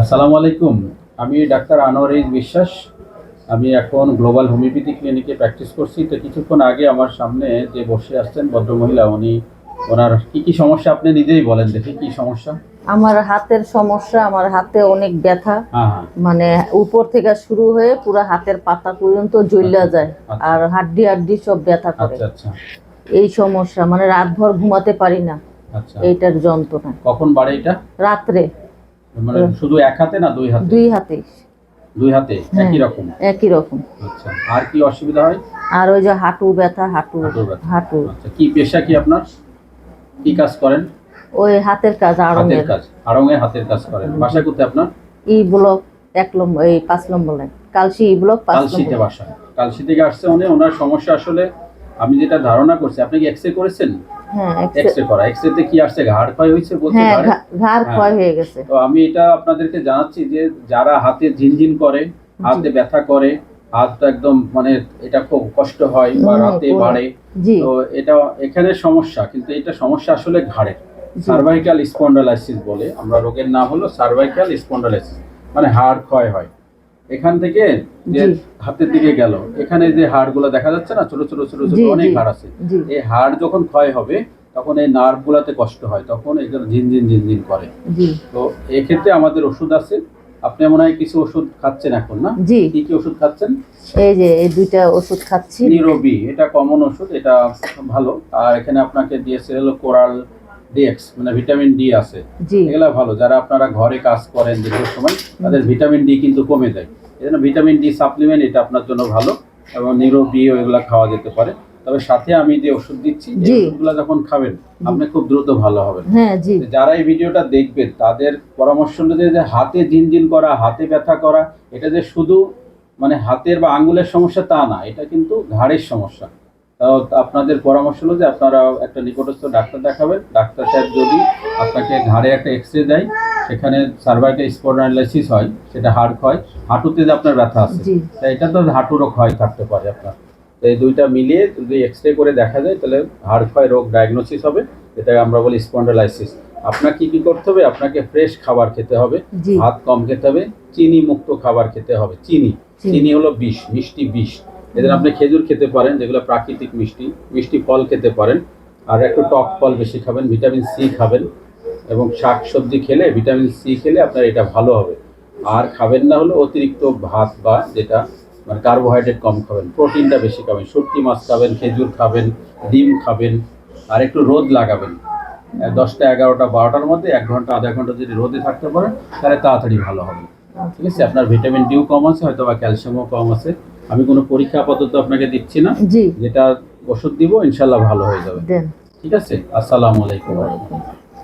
আসসালামু আলাইকুম। আমি ডাক্তার আনোয়ার বিশ্বাস। আমি এখন গ্লোবাল হোমিওপ্যাথি ক্লিনিকে প্র্যাকটিস করছি। তো কিছুক্ষণ আগে আমার সামনে যে বসে আসছেন ভদ্রমহিলা উনি ওনার কি কি সমস্যা আপনি নিজেই বলেন দেখি কি সমস্যা? আমার হাতের সমস্যা আমার হাতে অনেক ব্যথা। হ্যাঁ হ্যাঁ। মানে উপর থেকে শুরু হয়ে পুরো হাতের পাতা পর্যন্ত জ্বলা আচ্ছা, যায় আচ্ছা। আর হাড্ডি হাড্ডি সব ব্যথা করে। আচ্ছা আচ্ছা। এই সমস্যা মানে রাতভর ঘুমাতে পারি না। আচ্ছা। এইটার যন্ত্রণা। কখন বাড়ে এটা? রাত্রে। মানে শুধু এক হাতে না দুই হাতে? দুই হাতে। দুই হাতে? হ্যাঁ। একই রকম? একই রকম। আচ্ছা আর কি অসুবিধা হয়? আর ওই যে হাঁটু ব্যথা হাঁটু হাঁটু। আচ্ছা কি পেশা কি আপনার? কি কাজ করেন? ওই হাতের কাজ আড়ঙের। কাজ আড়ঙে হাতের কাজ করেন। বাসা কোথায় আপনার? ই ব্লক এক নম্বর এই পাঁচ নম্বর লাইন। কালসি ই ব্লক পাঁচ বাসা। কালশি থেকে আসছে উনি ওনার সমস্যা আসলে আমি যেটা ধারণা করছি আপনি কি এক্সরে করেছেন? হ্যাঁ এক্স- এক্সরে করা। এক্সরে তে কি আসছে? ঘাড় ক্ষয় হয়েছে হ্যাঁ ঘাড় হ্যাঁ। ক্ষয় হয়ে গেছে। তো আমি এটা আপনাদেরকে জানাচ্ছি যে যারা হাতে ঝিনঝিন করে হাতে ব্যথা করে হাতটা একদম মানে এটা খুব কষ্ট হয় বা রাতে বাড়ে। তো এটা এখানে সমস্যা কিন্তু এটা সমস্যা আসলে ঘাড়ের। সার্ভাইকাল স্পন্ডালাইসিস বলে। আমরা রোগের নাম হলো সার্ভাইকাল স্পন্ডালাইসিস মানে হাড় ক্ষয় হয়। এখান থেকে যে হাতের দিকে গেল। এখানে যে হাড়গুলো দেখা যাচ্ছে না ছোট ছোট ছোট ছোট অনেক হাড় আছে। এই হাড় যখন ক্ষয় হবে তখন এই নার্ভ গুলাতে কষ্ট হয় তখন এগুলো ঝিনঝিন ঝিনঝিন করে। তো এক্ষেত্রে আমাদের ওষুধ আছে। আপনি মনে হয় কিছু ওষুধ খাচ্ছেন এখন না? জি। কি কি ওষুধ খাচ্ছেন? এই যে এই দুইটা ওষুধ খাচ্ছি। নিরোবি এটা কমন ওষুধ এটা ভালো। আর এখানে আপনাকে দিয়েছে হলো কোরাল ডিএক্স মানে ভিটামিন ডি আছে। এগুলো ভালো। যারা আপনারা ঘরে কাজ করেন দীর্ঘ সময় তাদের ভিটামিন ডি কিন্তু কমে যায়। এই ভিটামিন ডি সাপ্লিমেন্ট এটা আপনার জন্য ভালো এবং নিরো বি এগুলো খাওয়া যেতে পারে। তবে সাথে আমি যে ওষুধ দিচ্ছি ওষুধগুলো যখন খাবেন আপনি খুব দ্রুত ভালো হবেন। হ্যাঁ যারা এই ভিডিওটা দেখবেন তাদের পরামর্শ অনুযায়ী যে হাতে ঝিনঝিন করা হাতে ব্যথা করা এটা যে শুধু মানে হাতের বা আঙ্গুলের সমস্যা তা না এটা কিন্তু ঘাড়ের সমস্যা। তাও আপনাদের পরামর্শ হলো যে আপনারা একটা নিকটস্থ ডাক্তার দেখাবেন। ডাক্তার সাহেব যদি আপনাকে ঘাড়ে একটা এক্স রে দেয় সেখানে সার্ভাইকাল স্পন্ডালাইসিস হয় সেটা হাড় ক্ষয় হাঁটুতে যে আপনার ব্যথা আছে তা এটা তো হাঁটুরও ক্ষয় থাকতে পারে আপনার। তো এই দুইটা মিলিয়ে যদি এক্স রে করে দেখা যায় তাহলে হাড় ক্ষয় রোগ ডায়াগনোসিস হবে এটাকে আমরা বলি স্পন্ডালাইসিস আপনার কি কি করতে হবে? আপনাকে ফ্রেশ খাবার খেতে হবে ভাত কম খেতে হবে চিনি মুক্ত খাবার খেতে হবে চিনি। চিনি। চিনি হলো বিষ মিষ্টি বিষ। এদের আপনি খেজুর খেতে পারেন যেগুলো প্রাকৃতিক মিষ্টি মিষ্টি ফল খেতে পারেন। আর একটু টক ফল বেশি খাবেন ভিটামিন সি খাবেন। এবং শাক সবজি খেলে ভিটামিন সি খেলে আপনার এটা ভালো হবে। আর খাবেন না হলে অতিরিক্ত ভাত বা যেটা মানে কার্বোহাইড্রেট কম খাবেন প্রোটিনটা বেশি খাবেন শুটকি মাছ খাবেন খেজুর খাবেন ডিম খাবেন আর একটু রোদ লাগাবেন। দশটা এগারোটা বারোটার মধ্যে এক ঘণ্টা আধা ঘণ্টা যদি রোদে থাকতে পারেন তাহলে তাড়াতাড়ি ভালো হবে। ঠিক আছে? আপনার ভিটামিন ডিও কম আছে হয়তো বা ক্যালসিয়ামও কম আছে। আমি কোনো পরীক্ষা আপাতত আপনাকে দিচ্ছি না। যেটা ওষুধ দিব ইনশাল্লাহ ভালো হয়ে যাবে। ঠিক আছে? আসসালামু আলাইকুম।